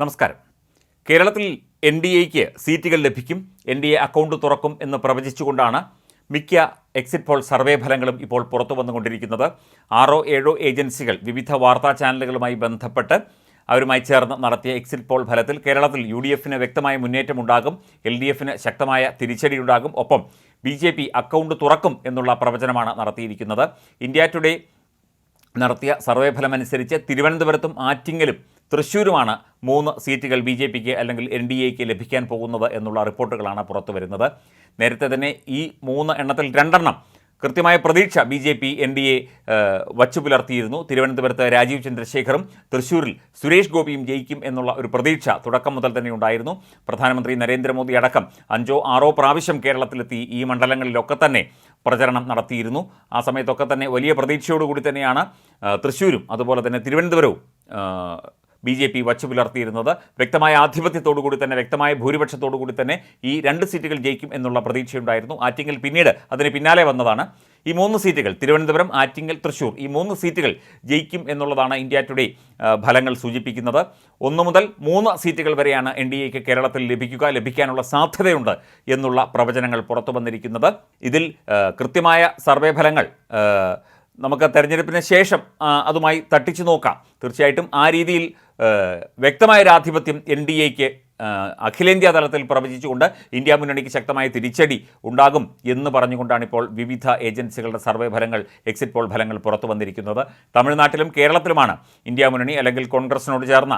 നമസ്കാരം. കേരളത്തിൽ N D എക്ക് സീറ്റുകൾ ലഭിക്കും എൻ ഡി എ അക്കൗണ്ട് തുറക്കും എന്ന് പ്രവചിച്ചുകൊണ്ടാണ് മിക്ക എക്സിറ്റ് പോൾ സർവേ ഫലങ്ങളും ഇപ്പോൾ പുറത്തു വന്നുകൊണ്ടിരിക്കുന്നത്. ആറോ ഏഴോ ഏജൻസികൾ വിവിധ വാർത്താ ചാനലുകളുമായി ബന്ധപ്പെട്ട് അവരുമായി ചേർന്ന് നടത്തിയ എക്സിറ്റ് പോൾ ഫലത്തിൽ കേരളത്തിൽ യു ഡി എഫിന് വ്യക്തമായ മുന്നേറ്റമുണ്ടാകും എൽ ഡി എഫിന് ശക്തമായ തിരിച്ചടിയുണ്ടാകും. ഒപ്പം ബി ജെ പി അക്കൗണ്ട് തുറക്കും എന്നുള്ള പ്രവചനമാണ് നടത്തിയിരിക്കുന്നത്. ഇന്ത്യ ടുഡേ നടത്തിയ സർവേ ഫലമനുസരിച്ച് തിരുവനന്തപുരത്തും ആറ്റിങ്ങലും തൃശ്ശൂരുമാണ് മൂന്ന് സീറ്റുകൾ ബി ജെ പിക്ക് അല്ലെങ്കിൽ എൻ ഡി എക്ക് ലഭിക്കാൻ പോകുന്നത് എന്നുള്ള റിപ്പോർട്ടുകളാണ് പുറത്തു വരുന്നത്. നേരത്തെ തന്നെ ഈ മൂന്ന് എണ്ണത്തിൽ രണ്ടെണ്ണം കൃത്യമായ പ്രതീക്ഷ B J P N D A വച്ചു പുലർത്തിയിരുന്നു തിരുവനന്തപുരത്ത് രാജീവ് ചന്ദ്രശേഖറും തൃശ്ശൂരിൽ സുരേഷ് ഗോപിയും ജയിക്കും എന്നുള്ള ഒരു പ്രതീക്ഷ തുടക്കം മുതൽ തന്നെ ഉണ്ടായിരുന്നു. പ്രധാനമന്ത്രി നരേന്ദ്രമോദി അടക്കം അഞ്ചോ ആറോ പ്രാവശ്യം കേരളത്തിലെത്തി ഈ മണ്ഡലങ്ങളിലൊക്കെ തന്നെ പ്രചരണം നടത്തിയിരുന്നു. ആ സമയത്തൊക്കെ തന്നെ വലിയ പ്രതീക്ഷയോടുകൂടി തന്നെയാണ് തൃശ്ശൂരും അതുപോലെ തന്നെ തിരുവനന്തപുരവും ബി ജെ പി വച്ചു പുലർത്തിയിരുന്നത്. വ്യക്തമായ ആധിപത്യത്തോടു കൂടി തന്നെ വ്യക്തമായ ഭൂരിപക്ഷത്തോടു കൂടി തന്നെ ഈ രണ്ട് സീറ്റുകൾ ജയിക്കും എന്നുള്ള പ്രതീക്ഷയുണ്ടായിരുന്നു. ആറ്റിങ്ങൽ പിന്നീട് അതിന് പിന്നാലെ വന്നതാണ്. ഈ മൂന്ന് സീറ്റുകൾ തിരുവനന്തപുരം ആറ്റിങ്ങൽ തൃശ്ശൂർ ഈ മൂന്ന് സീറ്റുകൾ ജയിക്കും എന്നുള്ളതാണ് ഇന്ത്യ ടുഡേ ഫലങ്ങൾ സൂചിപ്പിക്കുന്നത്. ഒന്ന് മുതൽ മൂന്ന് സീറ്റുകൾ വരെയാണ് എൻ ഡി എക്ക് കേരളത്തിൽ ലഭിക്കുക ലഭിക്കാനുള്ള സാധ്യതയുണ്ട് എന്നുള്ള പ്രവചനങ്ങൾ പുറത്തു വന്നിരിക്കുന്നത്. ഇതിൽ കൃത്യമായ സർവേ ഫലങ്ങൾ നമുക്ക് തെരഞ്ഞെടുപ്പിന് ശേഷം അതുമായി തട്ടിച്ചു നോക്കാം. തീർച്ചയായിട്ടും ആ രീതിയിൽ വ്യക്തമായൊരാധിപത്യം എൻ ഡി എക്ക് അഖിലേന്ത്യാ തലത്തിൽ പ്രവചിച്ചുകൊണ്ട് ഇന്ത്യ മുന്നണിക്ക് ശക്തമായ തിരിച്ചടി ഉണ്ടാകും എന്ന് പറഞ്ഞുകൊണ്ടാണ് ഇപ്പോൾ വിവിധ ഏജൻസികളുടെ സർവേ ഫലങ്ങൾ എക്സിറ്റ് പോൾ ഫലങ്ങൾ പുറത്തു വന്നിരിക്കുന്നത്. തമിഴ്നാട്ടിലും കേരളത്തിലുമാണ് ഇന്ത്യ മുന്നണി അല്ലെങ്കിൽ കോൺഗ്രസിനോട് ചേർന്ന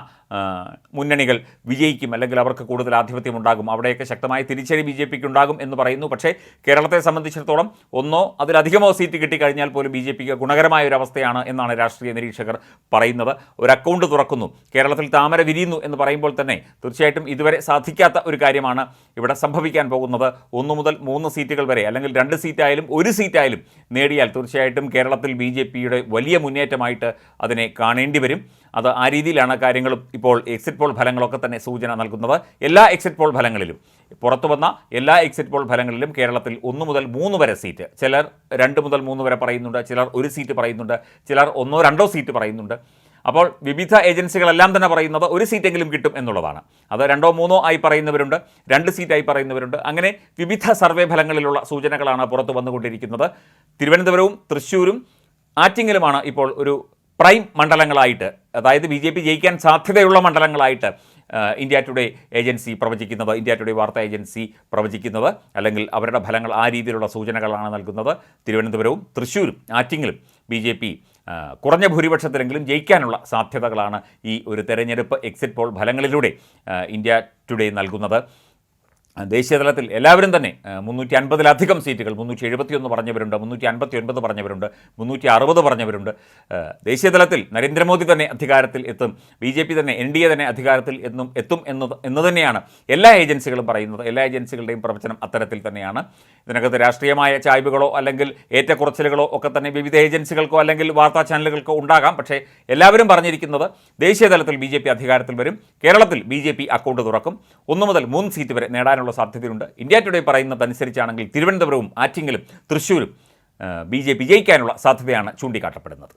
മുന്നണികൾ വിജയിക്കും അല്ലെങ്കിൽ അവർക്ക് കൂടുതൽ ആധിപത്യം ഉണ്ടാകും. അവിടെയൊക്കെ ശക്തമായ തിരിച്ചടി ബി ജെ പിക്ക് ഉണ്ടാകും എന്ന് പറയുന്നു. പക്ഷേ കേരളത്തെ സംബന്ധിച്ചിടത്തോളം ഒന്നോ അതിലധികമോ സീറ്റ് കിട്ടിക്കഴിഞ്ഞാൽ പോലും ബി ജെ പിക്ക് ഗുണകരമായ ഒരു അവസ്ഥയാണ് എന്നാണ് രാഷ്ട്രീയ നിരീക്ഷകർ പറയുന്നത്. ഒരു അക്കൗണ്ട് തുറക്കുന്നു. കേരളത്തിൽ താമര വിരിയുന്നു എന്ന് പറയുമ്പോൾ തന്നെ തീർച്ചയായിട്ടും ഇതുവരെ സാധിക്കാത്ത ഒരു കാര്യമാണ് ഇവിടെ സംഭവിക്കാൻ പോകുന്നത്. ഒന്ന് മുതൽ മൂന്ന് സീറ്റുകൾ വരെ അല്ലെങ്കിൽ രണ്ട് സീറ്റായാലും ഒരു സീറ്റായാലും നേടിയാൽ തീർച്ചയായിട്ടും കേരളത്തിൽ ബി ജെ പിയുടെ വലിയ മുന്നേറ്റമായിട്ട് അതിനെ കാണേണ്ടി വരും. അത് ആ രീതിയിലാണ് കാര്യങ്ങളും ഇപ്പോൾ എക്സിറ്റ് പോൾ ഫലങ്ങളൊക്കെ തന്നെ സൂചന നൽകുന്നത്. എല്ലാ എക്സിറ്റ് പോൾ ഫലങ്ങളിലും. പുറത്തു വന്ന എല്ലാ എക്സിറ്റ് പോൾ ഫലങ്ങളിലും കേരളത്തിൽ ഒന്ന് മുതൽ മൂന്ന് വരെ സീറ്റ്. ചിലർ രണ്ട് മുതൽ മൂന്ന് വരെ പറയുന്നുണ്ട് ചിലർ ഒരു സീറ്റ് പറയുന്നുണ്ട് ചിലർ ഒന്നോ രണ്ടോ സീറ്റ് പറയുന്നുണ്ട്. അപ്പോൾ വിവിധ ഏജൻസികളെല്ലാം തന്നെ പറയുന്നത് ഒരു സീറ്റെങ്കിലും കിട്ടും എന്നുള്ളതാണ്. അത് രണ്ടോ മൂന്നോ ആയി പറയുന്നവരുണ്ട് രണ്ട് സീറ്റായി പറയുന്നവരുണ്ട്. അങ്ങനെ വിവിധ സർവേ ഫലങ്ങളിലുള്ള സൂചനകളാണ് പുറത്തു വന്നുകൊണ്ടിരിക്കുന്നത്. തിരുവനന്തപുരവും തൃശ്ശൂരും ആറ്റിങ്ങലുമാണ് ഇപ്പോൾ ഒരു പ്രൈം മണ്ഡലങ്ങളായിട്ട് അതായത് ബി ജെ പി ജയിക്കാൻ സാധ്യതയുള്ള മണ്ഡലങ്ങളായിട്ട് ഇന്ത്യ ടുഡേ ഏജൻസി പ്രവചിക്കുന്നത് ഇന്ത്യ ടുഡേ വാർത്താ ഏജൻസി പ്രവചിക്കുന്നത് അല്ലെങ്കിൽ അവരുടെ ഫലങ്ങൾ ആ രീതിയിലുള്ള സൂചനകളാണ് നൽകുന്നത്. തിരുവനന്തപുരവും തൃശ്ശൂരും ആറ്റിങ്ങലും ബി ജെ പി കുറഞ്ഞ ഭൂരിപക്ഷത്തിലെങ്കിലും ജയിക്കാനുള്ള സാധ്യതകളാണ് ഈ ഒരു തെരഞ്ഞെടുപ്പ് എക്സിറ്റ് പോൾ ഫലങ്ങളിലൂടെ ഇന്ത്യ ടുഡേ നൽകുന്നത്. ദേശീയതലത്തിൽ എല്ലാവരും തന്നെ മുന്നൂറ്റി അൻപതിലധികം സീറ്റുകൾ മുന്നൂറ്റി എഴുപത്തിയൊന്ന് പറഞ്ഞവരുണ്ട് മുന്നൂറ്റി അൻപത്തി ഒൻപത് പറഞ്ഞവരുണ്ട്. മുന്നൂറ്റി അറുപത് പറഞ്ഞവരുണ്ട് ദേശീയതലത്തിൽ നരേന്ദ്രമോദി തന്നെ അധികാരത്തിൽ എത്തും ബി ജെ പി തന്നെ എൻ ഡി എ തന്നെ അധികാരത്തിൽ എന്നും എത്തും എന്ന് എന്ന് തന്നെയാണ് എല്ലാ ഏജൻസികളും പറയുന്നത്. എല്ലാ ഏജൻസികളുടെയും പ്രവചനം അത്തരത്തിൽ തന്നെയാണ്. ഇതിനകത്ത് രാഷ്ട്രീയമായ ചായ്വുകളോ അല്ലെങ്കിൽ ഏറ്റക്കുറച്ചിലുകളോ ഒക്കെ തന്നെ വിവിധ ഏജൻസികൾക്കോ അല്ലെങ്കിൽ വാർത്താ ചാനലുകൾക്കോ ഉണ്ടാകാം. പക്ഷേ എല്ലാവരും പറഞ്ഞിരിക്കുന്നത് ദേശീയ തലത്തിൽ ബി അധികാരത്തിൽ വരും കേരളത്തിൽ ബി അക്കൗണ്ട് തുറക്കും ഒന്ന് മുതൽ മൂന്ന് സീറ്റ് വരെ നേടാനുള്ള സാധ്യതയുണ്ട്. ഇന്ത്യ ടുഡേ പറയുന്നതനുസരിച്ചാണെങ്കിൽ തിരുവനന്തപുരവും ആറ്റിങ്ങലും തൃശ്ശൂരും ബി ജയിക്കാനുള്ള സാധ്യതയാണ് ചൂണ്ടിക്കാട്ടപ്പെടുന്നത്.